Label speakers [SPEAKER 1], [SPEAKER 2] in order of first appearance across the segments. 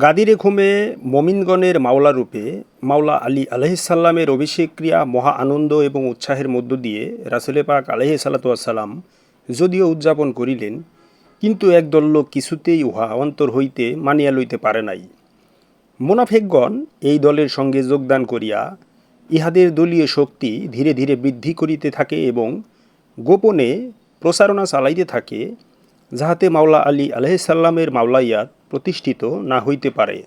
[SPEAKER 1] গাদিরে খুমে মমিনগণের মাওলা রূপে মাওলা আলী আলহিসাল্লামের অভিষেক ক্রিয়া মহা আনন্দ এবং উৎসাহের মধ্য দিয়ে রাসুলে পাক আলহি সাল্লাতাম যদিও উদযাপন করিলেন, কিন্তু একদল লোক কিছুতেই উহা অন্তর হইতে মানিয়া লইতে পারে নাই। মোনাফেকগণ এই দলের সঙ্গে যোগদান করিয়া ইহাদের দলীয় শক্তি ধীরে ধীরে বৃদ্ধি করিতে থাকে এবং গোপনে প্রচারণা চালাইতে থাকে। যাহাতে মাওলা আলী আলহিসাল্লামের মাওলাইয়াত প্রতিষ্ঠিত না হইতে পারে।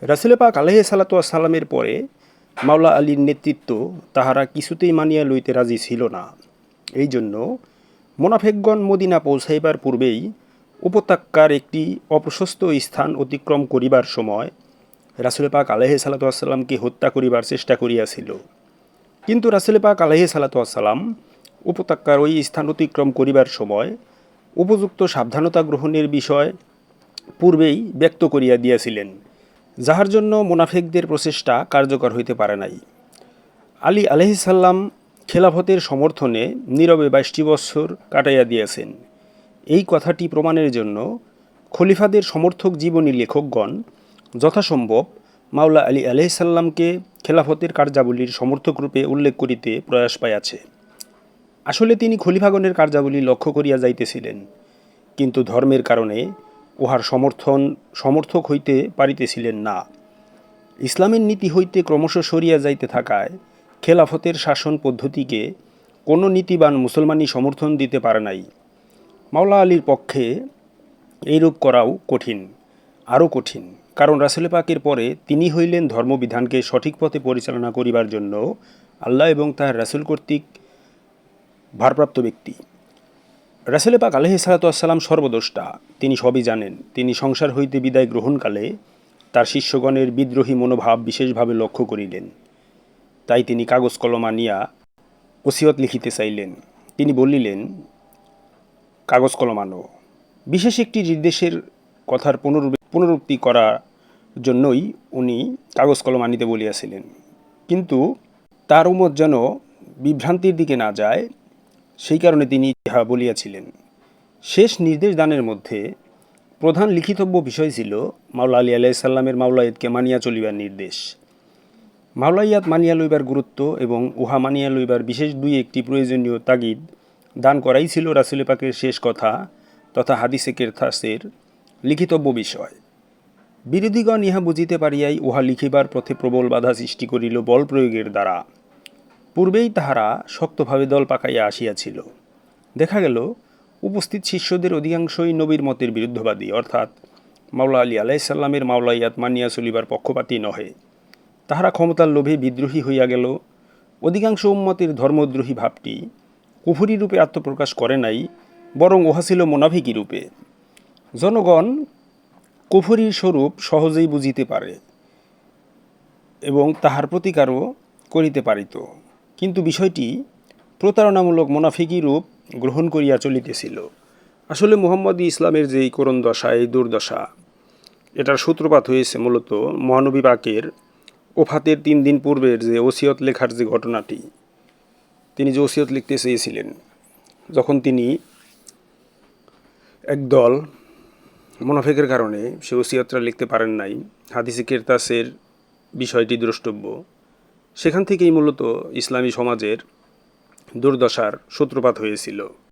[SPEAKER 1] রাসুলে পাক আলহ সাল্লামের পরে মাওলা আলীর নেতৃত্ব তাহারা কিছুতেই মানিয়া লইতে রাজি ছিল না। এই জন্য মোনাফেকগণ মদিনা পৌঁছাইবার পূর্বেই উপত্যকার একটি অপ্রশস্ত স্থান অতিক্রম করিবার সময় রাসুলে পাক আলহ সাল্লাতামকে হত্যা করিবার চেষ্টা করিয়াছিল। কিন্তু রাসুলে পাক আলহ সাল্লাতাম উপত্যকার ওই স্থান অতিক্রম করিবার সময় উপযুক্ত সাবধানতা গ্রহণের বিষয় পূর্বেই ব্যক্ত করিয়া দিয়াছিলেন। যাহার জন্য মোনাফেকদের প্রচেষ্টা কার্যকর হইতে পারে নাই। আলী আলহিসাল্লাম খেলাফতের সমর্থনে নীরবে বাইশটি বৎসর কাটাইয়া দিয়েছেন। এই কথাটি প্রমাণের জন্য খলিফাদের সমর্থক জীবনী লেখকগণ যথাসম্ভব মাওলা আলী আলহিসাল্লামকে খেলাফতের কার্যাবলীর সমর্থক রূপে উল্লেখ করিতে প্রয়াস পাইয়াছে। আসলে তিনি খলিফাগণের কার্যাবলী লক্ষ্য করিয়া যাইতেছিলেন, কিন্তু ধর্মের কারণে উহার সমর্থন, সমর্থক হইতে পারিতেছিলেন না। ইসলামের নীতি হইতে ক্রমশ সরিয়া যাইতে থাকায় খেলাফতের শাসন পদ্ধতিকে কোনো নীতিবান মুসলমানই সমর্থন দিতে পারে নাই। মাওলা আলীর পক্ষে এইরূপ করাও কঠিন, আরও কঠিন, কারণ রাসুল পাকের পরে তিনি হইলেন ধর্মবিধানকে সঠিক পথে পরিচালনা করিবার জন্য আল্লাহ এবং তাহার রাসুল কর্তৃক ভারপ্রাপ্ত ব্যক্তি। রাসুলে পাক আলহি সালাতাম সর্বদোষ্টা তিনি সবই জানেন, তিনি সংসার হইতে বিদায় গ্রহণকালে তার শিষ্যগণের বিদ্রোহী মনোভাব বিশেষভাবে লক্ষ্য করিলেন। তাই তিনি কাগজ কলম আনিয়া ওসিয়ত লিখিতে চাইলেন। তিনি বলিলেন, কাগজ কলম আনো। বিশেষ একটি নির্দেশের কথার পুনরু পুনরুক্তি করার জন্যই উনি কাগজ কলম আনিতে বলিয়াছিলেন। কিন্তু তার উমত যেন বিভ্রান্তির দিকে না যায় সেই কারণে তিনি ইহা বলিয়াছিলেন। শেষ নির্দেশ দানের মধ্যে প্রধান লিখিতব্য বিষয় ছিল, মাওলা আলী আলাইসাল্লামের মাওলায়েতকে মানিয়া চলিবার নির্দেশ। মাওলাইয়াত মানিয়া লইবার গুরুত্ব এবং উহা মানিয়া লইবার বিশেষ দুই একটি প্রয়োজনীয় তাগিদ দান করাই ছিল রাসুলে পাকের শেষ কথা তথা হাদিসে কেরথাসের লিখিতব্য বিষয়। বিরোধীগণ ইহা বুঝিতে পারিয়াই উহা লিখিবার পথে প্রবল বাধা সৃষ্টি করিল বল প্রয়োগের দ্বারা। পূর্বেই তাহারা শক্তভাবে দল পাকাইয়া আসিয়াছিল। দেখা গেল, উপস্থিত শিষ্যদের অধিকাংশই নবীর মতের বিরুদ্ধবাদী, অর্থাৎ মাওলা আলী আলাইসাল্লামের মাওলাইয়াত মানিয়া চলিবার পক্ষপাতী নহে। তাহারা ক্ষমতার লোভে বিদ্রোহী হইয়া গেল। অধিকাংশ উম্মতের ধর্মদ্রোহী ভাবটি কুফুরি রূপে আত্মপ্রকাশ করে নাই, বরং উহা ছিল মোনাফিকি রূপে। জনগণ কুফুরির স্বরূপ সহজেই বুঝিতে পারে এবং তাহার প্রতিকারও করিতে পারিত। কিন্তু বিষয়টি প্রতারণামূলক মোনাফিকি রূপ গ্রহণ করিয়া চলিতেছিল। আসলে মোহাম্মদ ইসলামের যে এই করণ দশা এই দুর্দশা, এটার সূত্রপাত হয়েছে মূলত মহানবী পাকের ওফাতের তিন দিন পূর্বের যে ওসিয়ত লেখার যে ঘটনাটি। তিনি যে ওসিয়ত লিখতে চেয়েছিলেন, যখন তিনি একদল মোনাফেকের কারণে সে ওসিয়তটা লিখতে পারেন নাই, হাদিসে কেরতাসের বিষয়টি দ্রষ্টব্য। সেখান থেকেই মূলত ইসলামী সমাজের দুর্দশার সূত্রপাত হয়েছিল।